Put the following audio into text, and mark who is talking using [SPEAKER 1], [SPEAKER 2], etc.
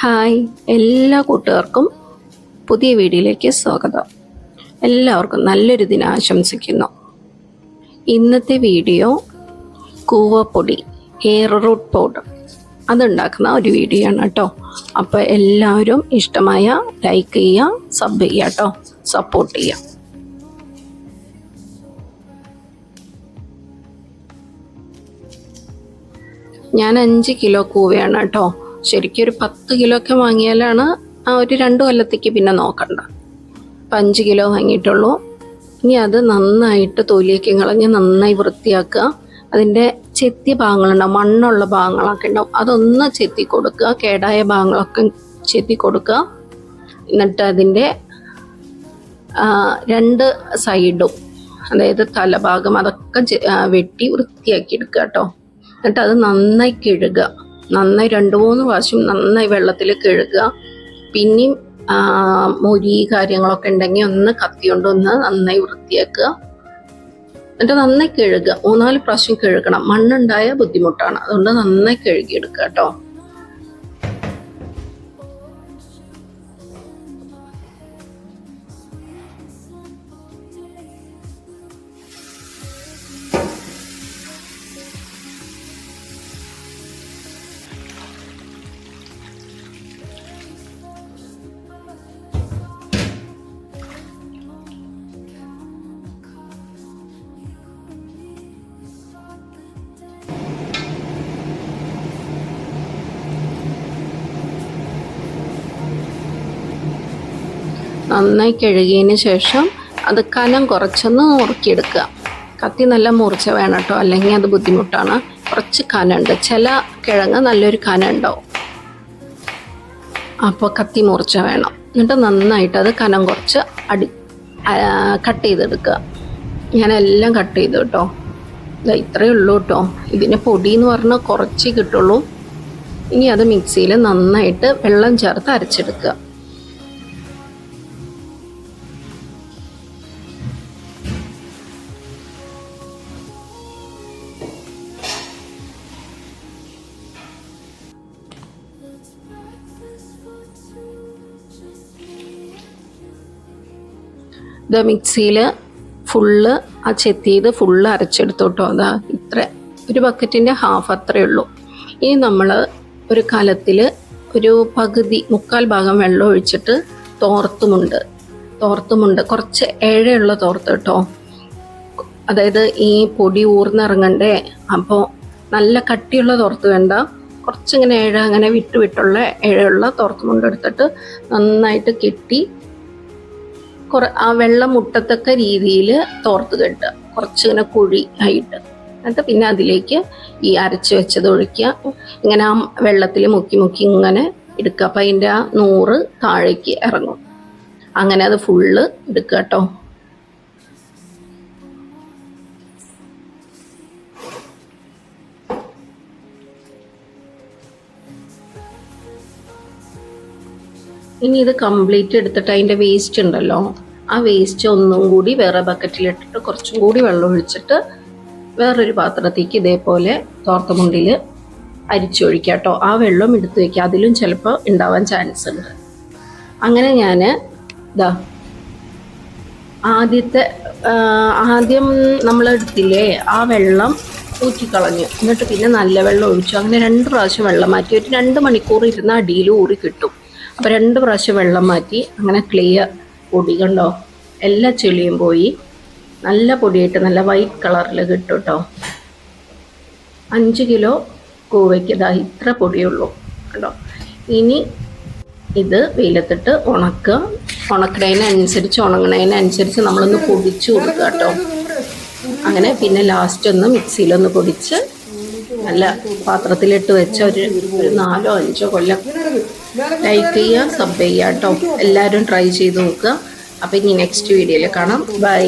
[SPEAKER 1] Hi. എല്ലാ കൂട്ടുകാർക്കും പുതിയ വീഡിയോയിലേക്ക് സ്വാഗതം. എല്ലാവർക്കും നല്ലൊരു ദിനം ആശംസിക്കുന്നു. ഇന്നത്തെ വീഡിയോ കൂവപ്പൊടി റൂട്ട് പൗഡർ. അതുണ്ടാക്കുന്ന ഒരു വീഡിയോ ആണ് കേട്ടോ. അപ്പോൾ എല്ലാവരും ഇഷ്ടമായ ലൈക്ക് ചെയ്യുക സബ് ചെയ്യുക കേട്ടോ. സപ്പോർട്ട് ചെയ്യുക. ഞാൻ അഞ്ച് കിലോ കൂവയാണ് കേട്ടോ. ശരിക്കും ഒരു പത്ത് കിലോ ഒക്കെ വാങ്ങിയാലാണ് ആ ഒരു രണ്ട് കൊല്ലത്തേക്ക് പിന്നെ നോക്കണ്ട. അപ്പം അഞ്ച് കിലോ വാങ്ങിയിട്ടുള്ളൂ. ഇനി അത് നന്നായിട്ട് തൊലിയൊക്കെ കളഞ്ഞ് നന്നായി വൃത്തിയാക്കുക. അതിന്റെ ചെത്തിയ ഭാഗങ്ങളുണ്ടാവും മണ്ണുള്ള ഭാഗങ്ങളൊക്കെ ഉണ്ടാവും. അതൊന്ന് ചെത്തി കൊടുക്കുക കേടായ ഭാഗങ്ങളൊക്കെ ചെത്തി കൊടുക്കുക. എന്നിട്ട് അതിന്റെ രണ്ട് സൈഡും അതായത് തലഭാഗം അതൊക്കെ വെട്ടി വൃത്തിയാക്കി എടുക്കുക കേട്ടോ. എന്നിട്ട് അത് നന്നായി കഴുകുക. നന്നായി രണ്ട് മൂന്ന് പ്രാവശ്യം നന്നായി വെള്ളത്തിൽ കഴുകുക. പിന്നെയും മുരി കാര്യങ്ങളൊക്കെ ഉണ്ടെങ്കിൽ ഒന്ന് കത്തി കൊണ്ട് ഒന്ന് നന്നായി വൃത്തിയാക്കുക. എന്നിട്ട് നന്നായി കഴുകുക. മൂന്നാൽ പ്രാവശ്യം കഴുകണം. മണ്ണുണ്ടായ ബുദ്ധിമുട്ടാണ്. അതുകൊണ്ട് നന്നായി കഴുകിയെടുക്കുക കേട്ടോ. നന്നായി കഴുകിയതിന് ശേഷം അത് കനം കുറച്ചൊന്ന് മുറുക്കിയെടുക്കുക. കത്തി നല്ല മുറിച്ച വേണം കേട്ടോ അല്ലെങ്കിൽ അത് ബുദ്ധിമുട്ടാണ്. കുറച്ച് കനമുണ്ട്. ചില കിഴങ്ങ് നല്ലൊരു കനം ഉണ്ടാവും അപ്പോൾ കത്തി മുറിച്ച വേണം. എന്നിട്ട് നന്നായിട്ട് അത് കനം കുറച്ച് അടി കട്ട് ചെയ്തെടുക്കുക. ഞാനെല്ലാം കട്ട് ചെയ്തു കേട്ടോ ഇത് ഇത്രയേ ഉള്ളൂ കേട്ടോ ഇതിന് പൊടി എന്ന് പറഞ്ഞാൽ കുറച്ച് കിട്ടുള്ളൂ. ഇനി അത് മിക്സിയിൽ നന്നായിട്ട് വെള്ളം ചേർത്ത് അരച്ചെടുക്കുക. ഇത് മിക്സിയിൽ ഫുള്ള് ആ ചെത്തിയത് ഫുള്ള് അരച്ചെടുത്തോട്ടോ. അതാ ഇത്ര. ഒരു ബക്കറ്റിന്റെ ഹാഫ് അത്രയേ ഉള്ളൂ. ഇനി നമ്മൾ ഒരു കലത്തിൽ ഒരു പകുതി മുക്കാൽ ഭാഗം വെള്ളം ഒഴിച്ചിട്ട് തോർത്തുമുണ്ട്. തോർത്തുമുണ്ട്. കുറച്ച് ഏഴയുള്ള തോർത്ത് കേട്ടോ. അതായത് ഈ പൊടി ഊർന്നിറങ്ങണ്ടേ? അപ്പോൾ നല്ല കട്ടിയുള്ള തോർത്ത് വേണ്ട. കുറച്ചിങ്ങനെ ഏഴ അങ്ങനെ വിട്ടുവിട്ടുള്ള ഏഴയുള്ള തോർത്തുമുണ്ട് എടുത്തിട്ട് നന്നായിട്ട് കെട്ടി കുറെ ആ വെള്ളം മുട്ടത്തക്ക രീതിയിൽ തോർത്ത് കെട്ടുക. കുറച്ചിങ്ങനെ കുഴി ആയിട്ട്. എന്നിട്ട് പിന്നെ അതിലേക്ക് ഈ അരച്ച് വെച്ചത് ഒഴിക്കുക. ഇങ്ങനെ ആ വെള്ളത്തിൽ മുക്കി മുക്കി ഇങ്ങനെ എടുക്കുക. അപ്പം അതിന്റെ ആ നൂറ് താഴേക്ക് ഇറങ്ങും. അങ്ങനെ അത് ഫുള്ള് എടുക്കുക കേട്ടോ ഇനി ഇത് കംപ്ലീറ്റ് എടുത്തിട്ട് അതിന്റെ വേസ്റ്റ് ഉണ്ടല്ലോ. ആ വേസ്റ്റ് ഒന്നും കൂടി വേറെ ബക്കറ്റിലിട്ടിട്ട് കുറച്ചും കൂടി വെള്ളം ഒഴിച്ചിട്ട് വേറൊരു പാത്രത്തേക്ക് ഇതേപോലെ തോർത്തമുണ്ടിൽ അരിച്ചൊഴിക്കുക കേട്ടോ. ആ വെള്ളം എടുത്തു വയ്ക്കുക അതിലും ചിലപ്പോൾ ഉണ്ടാവാൻ ചാൻസ് ഉണ്ട്. അങ്ങനെ ഞാൻ ഇതാ ആദ്യത്തെ ആദ്യം നമ്മൾ എടുത്തില്ലേ ആ വെള്ളം ഊറ്റിക്കളഞ്ഞു. എന്നിട്ട് പിന്നെ നല്ല വെള്ളം ഒഴിച്ചു. അങ്ങനെ രണ്ട് പ്രാവശ്യം വെള്ളം മാറ്റി. ഒരു രണ്ട് മണിക്കൂർ ഇരുന്ന് അടിയിൽ ഊറി കിട്ടും. അപ്പോൾ രണ്ട് പ്രാവശ്യം വെള്ളം മാറ്റി അങ്ങനെ ക്ലിയർ പൊടി കണ്ടോ? എല്ലാ ചെളിയും പോയി. നല്ല പൊടിയായിട്ട് നല്ല വൈറ്റ് കളറിൽ കിട്ടും കേട്ടോ അഞ്ച് കിലോ കൂവയ്ക്ക് ഇതാ ഇത്ര പൊടിയുള്ളൂ കേട്ടോ ഇനി ഇത് വെയിലത്തിട്ട് ഉണക്കുക ഉണക്കണതിനനുസരിച്ച് ഉണങ്ങണതിനനുസരിച്ച് നമ്മളൊന്ന് പൊടിച്ച് കൊടുക്കുക കേട്ടോ അങ്ങനെ പിന്നെ ലാസ്റ്റ് ഒന്ന് മിക്സിയിലൊന്ന് പൊടിച്ച് നല്ല പാത്രത്തിലിട്ട് വെച്ച ഒരു നാലോ അഞ്ചോ കൊല്ലം ലൈക്ക് ചെയ്യുക സബ് ചെയ്യുക കേട്ടോ എല്ലാവരും ട്രൈ ചെയ്ത് നോക്കുക. അപ്പം ഇനി നെക്സ്റ്റ് വീഡിയോയിൽ കാണാം. ബൈ